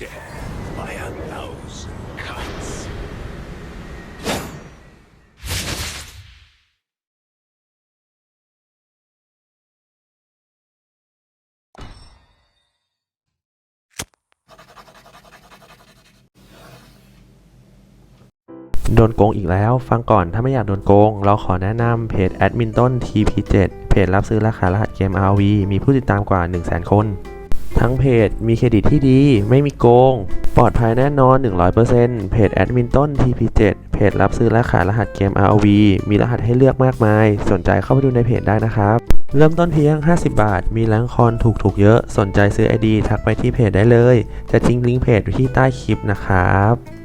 Death by a thousand cuts. โดนโกงอีกแล้ว ฟังก่อนถ้าไม่อยากโดนโกง เราขอแนะนำเพจแอดมินต้น TP7 เพจรับซื้อราคารหัสเกม RV มีผู้ติดตามกว่า 100,000 คน ทั้งเพจมีเครดิตที่ดี ไม่มีโกง ปลอดภัยแน่นอน 100%เพจแอดมินต้น TP7 เพจรับซื้อและขายรหัสเกม Rov มีรหัสให้เลือกมากมาย สนใจเข้าไปดูในเพจได้นะครับ เริ่มต้นเพียง 50 บาท มีแรงคอนถูกๆเยอะ สนใจซื้อ ID ทักไปที่เพจได้เลย จะทิ้งลิงก์เพจไว้ที่ใต้คลิปนะครับ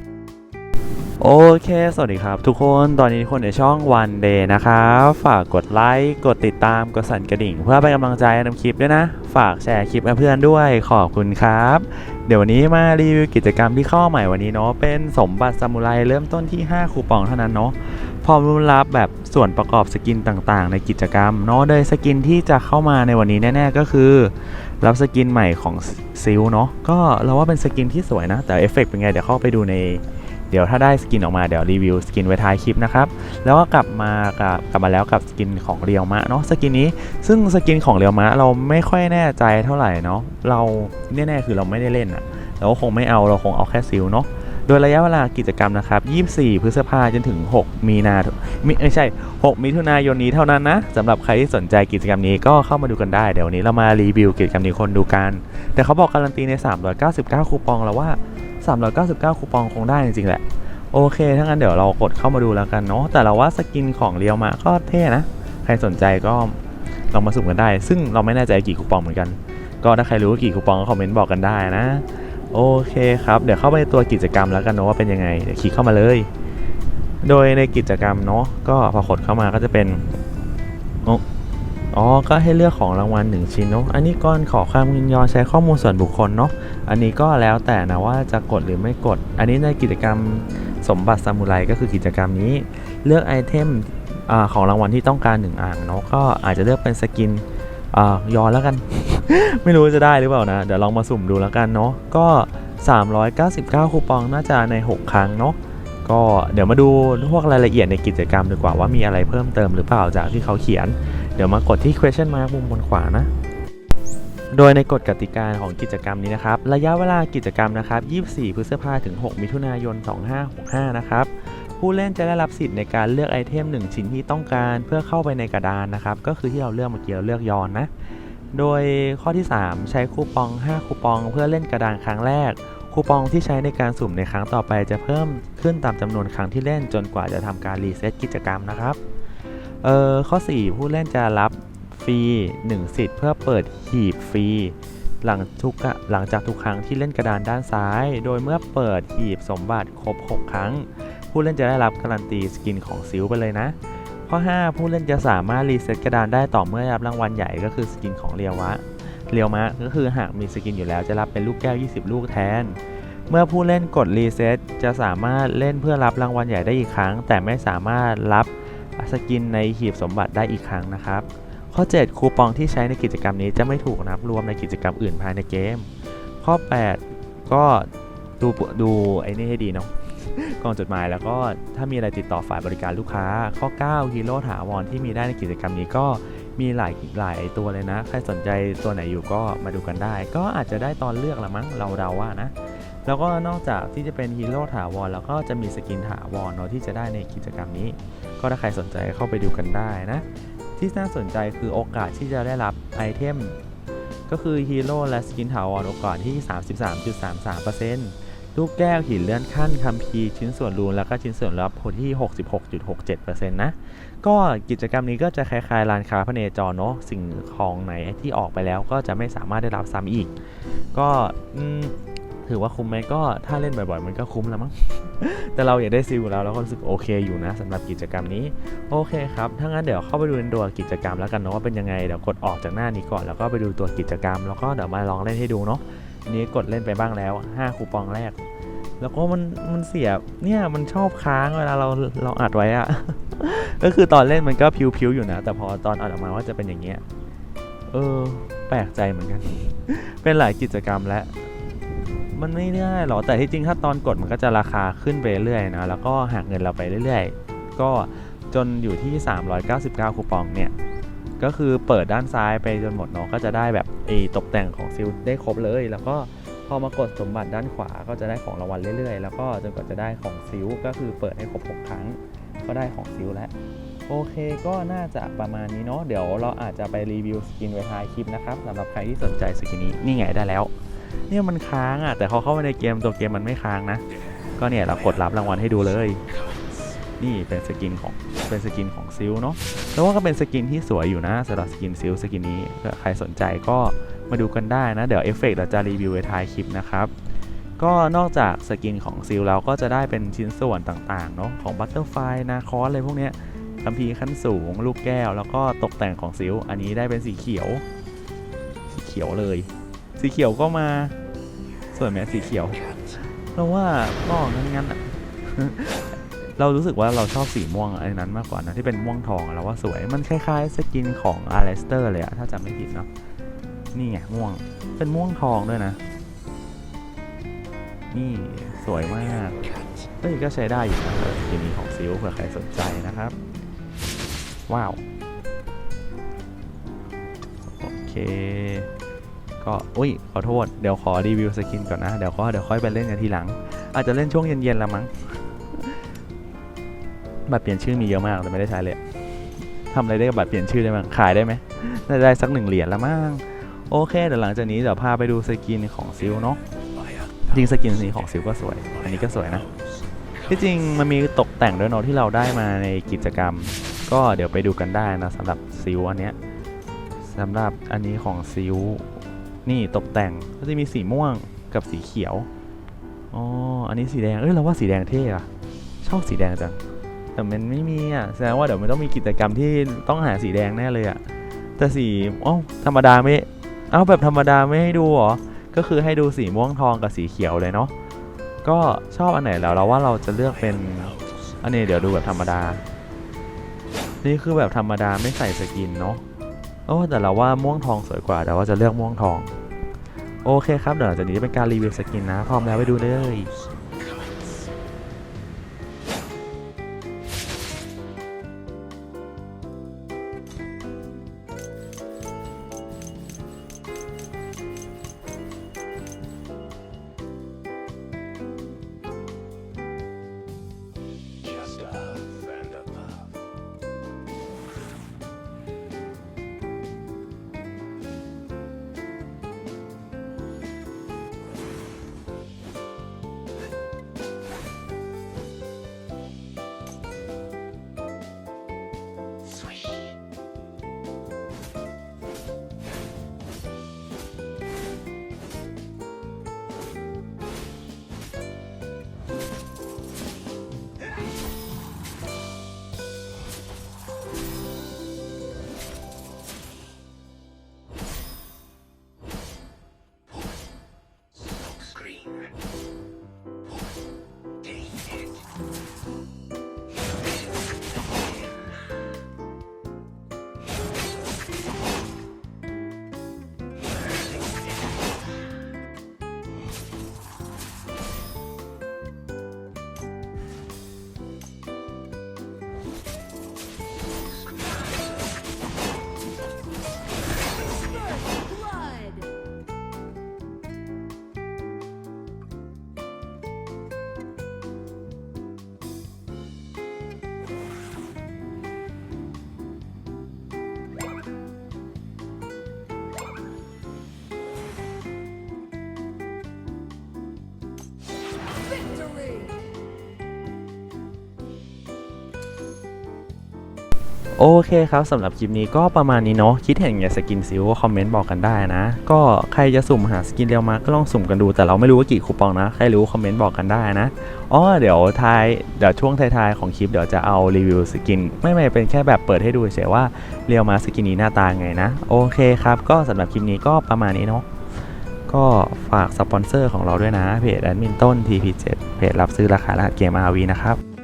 โอเค สวัสดีครับ ทุกคนตอนนี้ทุกคนในช่อง One Day นะครับ ฝากกดไลค์ กดติดตาม กดสั่นกระดิ่ง เพื่อเป็นกำลังใจให้ทำคลิปด้วยนะ ฝากแชร์คลิปให้เพื่อนด้วยขอบคุณครับ เดี๋ยววันนี้มารีวิวกิจกรรมที่เข้าใหม่วันนี้เนาะเป็นสมบัติซามูไรเริ่มต้นที่ 5 คูปองเท่านั้นเนาะพร้อมรุ่นรับแบบส่วนประกอบสกินต่างๆ ในกิจกรรมเนาะโดยสกินที่จะเข้ามาในวันนี้แน่ๆก็คือ รับสกินใหม่ของซิลเนาะก็เราว่าเป็นสกินที่สวยนะ แต่เอฟเฟกต์เป็นไงเดี๋ยวเข้าไปดูใน เดี๋ยวถ้าได้สกินออกมาเดี๋ยวรีวิวสกินไว้ท้ายคลิปนะครับ แล้วก็กลับมากับกลับมาแล้วกับสกินของเรียวมะเนาะสกินนี้ ซึ่งสกินของเรียวมะเราไม่ค่อยแน่ใจเท่าไหร่เนาะเราแน่ๆคือเราไม่ได้เล่นอะเราก็คงไม่เอาเราคงเอาแค่ซิลเนาะโดยระยะเวลากิจกรรมนะครับ 24 พฤษภาจนถึง 6 มีนาไม่ใช่ 6 มิถุนายนนี้เท่านั้นนะสำหรับใครที่สนใจกิจกรรมนี้ก็เข้ามาดูกันได้ เดี๋ยววันนี้เรามารีวิวกิจกรรมนี้คนดูกัน แต่เขาบอกการันตีใน 399 คูปองแล้วว่า 399 คูปองคงได้จริงๆแหละ โอเค ถ้างั้นเดี๋ยวเรากดเข้ามาดูแล้วกันเนาะ แต่เราว่าสกินของเรียวมาก็เท่นะ ใครสนใจก็ลองมาสุ่มกันได้ ซึ่งเราไม่แน่ใจกี่คูปองเหมือนกัน ก็ถ้าใครรู้ว่ากี่คูปองก็คอมเมนต์บอกกันได้นะ โอเคครับ เดี๋ยวเข้าไปในตัวกิจกรรมแล้วกันเนาะว่าเป็นยังไง เดี๋ยวคลิกเข้ามาเลย โดยในกิจกรรมเนาะ ก็พอกดเข้ามาก็จะเป็นโอ้ อ๋อ ก็ให้เลือกของรางวัลหนึ่งชิ้นเนาะ อันนี้ก่อนขอความยินยอมใช้ข้อมูลส่วนบุคคลเนาะ อันนี้ก็แล้วแต่นะว่าจะกดหรือไม่กด อันนี้ในกิจกรรมสมบัติซามูไรก็คือกิจกรรมนี้ เลือกไอเทมอของรางวัลที่ต้องการหนึ่งอ่างเนาะ ก็อาจจะเลือกเป็นสกินอายอนแล้วกัน ไม่รู้จะได้หรือเปล่านะ เดี๋ยวลองมาสุ่มดูแล้วกันเนาะ ก็ 399 คูปองน่าจะใน 6 ครั้งเนาะก็เดี๋ยวมาดูพวกรายละเอียดในกิจกรรมดีกว่าว่ามีอะไรเพิ่มเติมหรือเปล่าจากที่เขาเขียน เดี๋ยวมากดที่ question mark มุมบนขวานะ โดยในกฎกติกาของกิจกรรมนี้นะครับ ระยะเวลากิจกรรมนะครับ 24 พฤษภาถึง 6 มิถุนายน 2565 นะครับผู้เล่นจะได้รับสิทธิ์ในการเลือกไอเทม 1 ชิ้นที่ต้องการเพื่อเข้าไปในกระดานนะครับ ก็คือที่เราเลือกเมื่อกี้เราเลือกยอนนะ โดยข้อที่ 3 ใช้คูปอง 5 คูปอง เพื่อเล่นกระดานครั้งแรก คูปองที่ใช้ในการสุ่มในครั้งต่อไปจะเพิ่มขึ้นตามจำนวนครั้งที่เล่นจนกว่าจะทำการรีเซ็ตกิจกรรมนะครับ เอ่อข้อ 4 ผู้เล่นจะรับฟรี 1 สิทธิ์เพื่อเปิดหีบฟรีหลังทุกหลังจากทุกครั้งที่เล่นกระดานด้านซ้าย โดยเมื่อเปิดหีบสมบัติครบ 6 ครั้ง ผู้เล่นจะได้รับการันตีสกินของซิลไปเลยนะ ข้อ 5 ผู้เล่นจะสามารถรีเซ็ตกระดานได้ต่อเมื่อรับรางวัลใหญ่ก็คือสกินของเรียววะเรียวมะก็คือหากมีสกินอยู่แล้วจะรับเป็นลูกแก้ว 20 ลูกแทน เมื่อผู้เล่นกดรีเซ็ตจะสามารถเล่นเพื่อรับรางวัลใหญ่ได้อีกครั้ง แต่ไม่สามารถรับ สกินในหีบสมบัติได้อีกครั้งนะครับ ข้อ 7 คูปองที่ใช้ในกิจกรรมนี้จะไม่ถูกนับรวมในกิจกรรมอื่นภายในเกม ข้อ 8 ก็ดูดูไอ้นี่ให้ดีเนาะกล่องจดหมายแล้วก็ถ้ามีอะไรติดต่อฝ่ายบริการลูกค้า ข้อ 9 ฮีโร่ถาวรที่มีได้ในกิจกรรมนี้ก็มีหลายหลายตัวเลยนะ ใครสนใจตัวไหนอยู่ก็มาดูกันได้ ก็อาจจะได้ตอนเลือกละมั้งเราเดาว่านะ แล้วก็นอกจากที่จะเป็นฮีโร่ถาวรแล้วก็จะมีสกินถาวรเนาะที่จะได้ในกิจกรรมนี้ ก็ถ้าใครสนใจเข้าไปดูกันได้นะ ที่น่าสนใจคือโอกาสที่จะได้รับไอเทมก็คือฮีโร่และสกินถาวรโอกาสที่ 33.33%ลูกแก้วหินเลื่อนขั้นคัมภีชิ้นส่วนรูนแล้วก็ชิ้นส่วนลับผลที่ 66.67%นะก็กิจกรรมนี้ก็จะคล้ายๆร้านค้าพเนจรเนาะสิ่งของไหนที่ออกไปแล้วก็จะไม่สามารถได้รับซ้ำอีก ก็ ถือว่าคุ้มไหมก็ถ้าเล่นบ่อยๆ มันก็คุ้มแล้วมั้ง แต่เราอยากได้ซิลอยู่แล้วแล้วก็รู้สึกโอเคอยู่นะสำหรับกิจกรรมนี้ โอเคครับ ถ้างั้นเดี๋ยวเข้าไปดูในตัวกิจกรรมแล้วกันเนาะว่าเป็นยังไง เดี๋ยวกดออกจากหน้านี้ก่อนแล้วก็ไปดูตัวกิจกรรม แล้วก็เดี๋ยวมาลองเล่นให้ดูเนาะนี้กดเล่นไปบ้างแล้ว 5 คูปองแรก แล้วก็มันมันเสียเนี่ยมันชอบค้างเวลาเราเราอัดไว้อะก็คือตอนเล่นมันก็พิวๆอยู่นะ แต่พอตอนอัดออกมาว่าจะเป็นอย่างเงี้ยเออแปลกใจเหมือนกัน เป็นหลายกิจกรรมแล้ว มันไม่ได้หรอกแต่ที่จริงถ้าตอนกดมันก็จะราคาขึ้นไปเรื่อยๆนะแล้วก็หักเงินเราไปเรื่อยๆ ก็จนอยู่ที่ 399 คูปองเนี่ยก็คือเปิดด้านซ้ายไปจนหมดเนาะก็จะได้แบบไอ้ตกแต่งของซิลได้ครบเลย แล้วก็พอมากดสมบัติด้านขวาก็จะได้ของรางวัลเรื่อยๆ แล้วก็จนกว่าจะได้ของซิลก็คือเปิดให้ครบ6ครั้งก็ได้ของซิลแล้วโอเคก็น่าจะประมาณนี้เนาะเดี๋ยวเราอาจจะไปรีวิวสกินไว้ท้ายคลิปนะครับสำหรับใครที่สนใจสกินนี้นี่ไงได้แล้ว เนี่ยมันค้างอะ แต่เขาเข้ามาในเกมตัวเกมมันไม่ค้างนะ ก็เนี่ยเรากดรับรางวัลให้ดูเลย นี่เป็นสกินของเป็นสกินของซิลเนาะแล้วว่าก็เป็นสกินที่สวยอยู่นะสำหรับสกินซิลสกินนี้ถ้าใครสนใจก็มาดูกันได้นะ เดี๋ยวเอฟเฟกต์เราจะรีวิวไว้ท้ายคลิปนะครับก็นอกจากสกินของซิลแล้วก็จะได้เป็นชิ้นส่วนต่างๆเนาะของบัตเตอร์ไฟนาคอสอะไรพวกเนี้ยคัมภีร์ขั้นสูง ลูกแก้ว แล้วก็ตกแต่งของซิลอันนี้ได้เป็นสีเขียว สีเขียวเลย สีเขียวก็มาสวยไหมสีเขียวเราว่าก็งั้นๆอะเรารู้สึกว่าเราชอบสีม่วงอันนั้นมากกว่านะที่เป็นม่วงทองอะเราว่าสวยมันคล้ายๆสกินของอาร์เลสเตอร์เลยอะถ้าจำไม่ผิดเนาะนี่ไงม่วงเป็นม่วงทองด้วยนะ นี่สวยมากเอ้ยก็ใช้ได้อยู่นะสกินนี้ของซิลเผื่อใครสนใจนะครับ ว้าว โอเค ก็อุ้ยขอโทษเดี๋ยวขอรีวิวสกินก่อนนะ เดี๋ยวก็เดี๋ยวค่อยไปเล่นกันทีหลัง อาจจะเล่นช่วงเย็นๆละมั้งบัตรเปลี่ยนชื่อมีเยอะมากแต่ไม่ได้ใช้เลยทำอะไรได้กับบัตรเปลี่ยนชื่อได้บ้างขายได้ไหมน่าจะได้สักหนึ่งเหรียญละมั้งโอเคเดี๋ยวหลังจากนี้เดี๋ยวพาไปดูสกินของซิลเนาะจริงสกินสีของซิลก็สวย อันนี้ก็สวยนะที่จริงมันมีตกแต่งด้วยเนาะที่เราได้มาในกิจกรรม ก็เดี๋ยวไปดูกันได้นะสำหรับซิลอันเนี้ยสำหรับอันนี้ของซิล นี่ตกแต่งก็จะมีสีม่วงกับสีเขียว อ๋อ อันนี้สีแดง เอ้ยเราว่าสีแดงเท่อะชอบสีแดงจัง แต่มันไม่มีอะแสดงว่าเดี๋ยวมันต้องมีกิจกรรมที่ต้องหาสีแดงแน่เลยอะแต่สีอ้าธรรมดาไม่ เอาแบบธรรมดาไม่ให้ดูเหรอ ก็คือให้ดูสีม่วงทองกับสีเขียวเลยเนาะ ก็ชอบอันไหนแล้วเราว่าเราจะเลือกเป็น อันนี้เดี๋ยวดูแบบธรรมดา นี่คือแบบธรรมดาไม่ใส่สกินเนาะโอ้แต่เราว่าม่วงทองสวยกว่าแต่ว่าจะเลือกม่วงทอง โอเคครับเดี๋ยวหลังจากนี้จะเป็นการรีวิวสกินนะ พร้อมแล้วไปดูเลย โอเคครับสำหรับคลิปนี้ก็ประมาณนี้เนาะคิดเห็นอย่างสกินซิลก็คอมเมนต์บอกกันได้นะ ก็ใครจะสุ่มหาสกินเรียวมาก็ลองสุ่มกันดูแต่เราไม่รู้ว่ากี่คูปองนะใครรู้คอมเมนต์บอกกันได้นะอ๋อเดี๋ยวท้ายเดี๋ยวช่วงท้ายๆของคลิปเดี๋ยวจะเอารีวิวสกิน ไม่ไม่เป็นแค่แบบเปิดให้ดูเฉยว่าเรียวมาสกินนี้หน้าตาไงนะ โอเคครับก็สำหรับคลิปนี้ก็ประมาณนี้เนาะก็ฝากสปอนเซอร์ของเราด้วยนะเพจแอดมินต้น TP7 เพจรับซื้อราคารหัสเกม RV นะครับ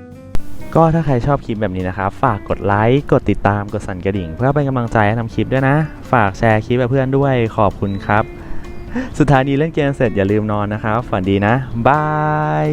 ก็ถ้าใครชอบคลิปแบบนี้นะครับ ฝากกดไลค์ กดติดตาม กดสั่นกระดิ่ง เพื่อเป็นกำลังใจให้ทำคลิปด้วยนะ ฝากแชร์คลิปกับเพื่อนด้วย ขอบคุณครับ สุดท้ายนี้เล่นเกมเสร็จอย่าลืมนอนนะครับ ฝันดีนะ บาย